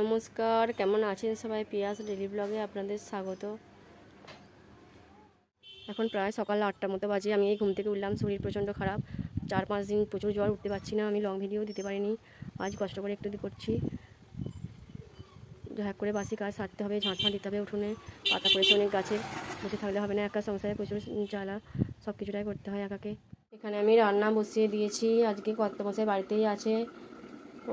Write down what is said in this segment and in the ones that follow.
নমস্কার, কেমন আছেন সবাই? পিয়াস ডেলি ব্লগে আপনাদের স্বাগত। এখন প্রায় সকাল আটটার মতো বাজে, আমি এই ঘুম থেকে উঠলাম, শরীর প্রচণ্ড খারাপ। চার পাঁচ দিন প্রচুর জ্বর, উঠতে পারছি না, আমি লং ভিডিও দিতে পারিনি। আজ কষ্ট করে একটু করছি। হ্যাক করে বাসি কাজ সারতে হবে, ঝাঁট ফাঁট দিতে হবে উঠোনে, পাতা করেছে অনেক গাছে, বসে থাকলে হবে না, একা সংসারে প্রচুর জ্বালা সব কিছুটাই করতে হয় একাকে। এখানে আমি রান্না বসিয়ে দিয়েছি, আজকে কত মশাই বাড়িতেই আছে।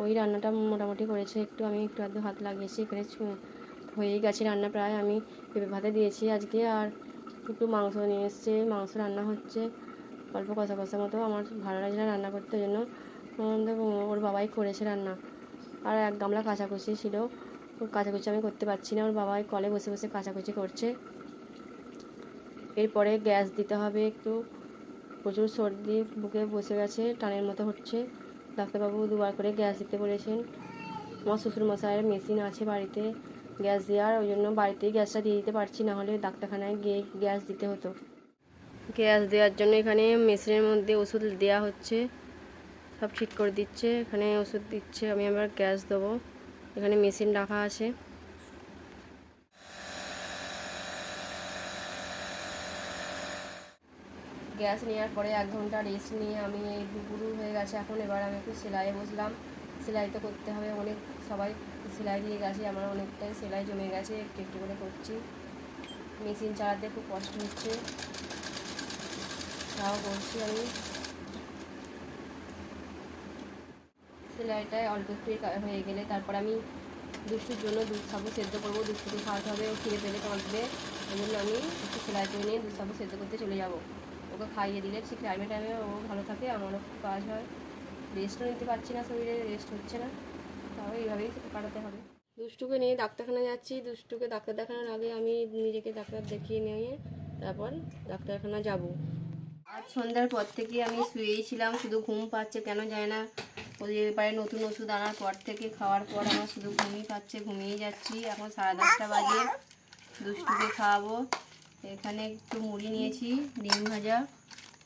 ওই রান্নাটা মোটামুটি করেছে। একটু আমি একটু আধটু হাত লাগিয়েছি, এখানে হয়েই গেছে রান্না প্রায়। আমি পেঁপে ভাতে দিয়েছি আজকে আর একটু মাংস নিয়ে এসছে। মাংস রান্না হচ্ছে অল্প কষা কষা মতো। আমার ভালো লাগছে না রান্না করতে জন্য ওর বাবাই করেছে রান্না। আর এক গামলা কাচাকুচি ছিল। ওর কাচাকুচি আমি করতে পারছি না। ওর বাবাই কলে বসে বসে কাচাকুচি করছে। এরপরে গ্যাস দিতে হবে একটু। প্রচুর সর্দি বুকে বসে গেছে, টানের মতো হচ্ছে। ডাক্তারবাবু দুবার করে গ্যাস দিতে বলেছেন। আমার শ্বশুরমশাইয়ের মেশিন আছে বাড়িতে, গ্যাস দেওয়ার, ওই জন্য বাড়িতেই গ্যাসটা দিয়ে দিতে পারছি না হলে ডাক্তারখানায় গিয়ে গ্যাস দিতে হতো। গ্যাস দেওয়ার জন্য এখানে মেশিনের মধ্যে ওষুধ দেওয়া হচ্ছে, সব ঠিক করে দিচ্ছে। এখানে ওষুধ দিচ্ছে, আমি আবার গ্যাস দেবো। এখানে মেশিন রাখা আছে। গ্যাস নেওয়ার পরে এক ঘণ্টা রেস্ট নিয়ে আমি এই দুপুরু হয়ে গেছে। এখন এবার আমি একটু সেলাইয়ে বসলাম। সেলাই তো করতে হবে, অনেক সবাই সেলাই দিয়ে গেছে, আমার অনেকটাই সেলাই জমে গেছে, একটু একটু করে করছি। মেশিন চালাতে খুব কষ্ট হচ্ছে। তাও করছি আমি। সেলাইটায় অল্প একটু হয়ে গেলে তারপর আমি দুষ্টুর জন্য দুধ সাবু সেদ্ধ করব, দুষ্টুকে খাওয়াতে হবে, ও খিদে পেলে কাঁদবে ওই জন্য আমি একটু সেলাই করে নিয়ে দুধ সাবু সেদ্ধ করতে চলে যাব। ওকে খাইয়ে দিলে ঠিক টাইমে টাইমে ও ভালো থাকে আমারও খুব কাজ হয়। রেস্টও নিতে পারছি না শরীরে রেস্ট হচ্ছে না। তাও এইভাবেই কাটাতে হবে। দুষ্টুকে নিয়ে ডাক্তারখানা যাচ্ছি। দুষ্টুকে ডাক্তার দেখানোর আগে আমি নিজেকে ডাক্তার দেখিয়ে নিয়ে তারপর ডাক্তারখানা যাব। আজ সন্ধ্যার পর থেকে আমি শুয়েই ছিলাম শুধু ঘুম পাচ্ছে কেন যায় না? ওই এবারে নতুন ওষুধ আনার পর থেকে খাওয়ার পর আমার শুধু ঘুমই পাচ্ছে ঘুমিয়ে যাচ্ছি। এখন সাড়ে দশটা বাজে দুষ্টুকে খাওয়াবো। এখানে একটু মুড়ি নিয়েছি, ডিম ভাজা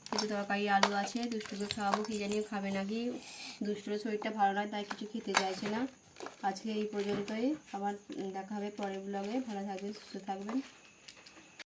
কিছু তরকারি, আলু আছে দুষ্টুকে খাওয়াবো, কি জানি খাবে নাকি। দুষ্টুর শরীরটা ভালো নয়, তাই কিছু খেতে চাইছে না। আজকে এই পর্যন্তই, আবার দেখা হবে পরের ব্লগে ভালো থাকবেন, সুস্থ থাকবেন।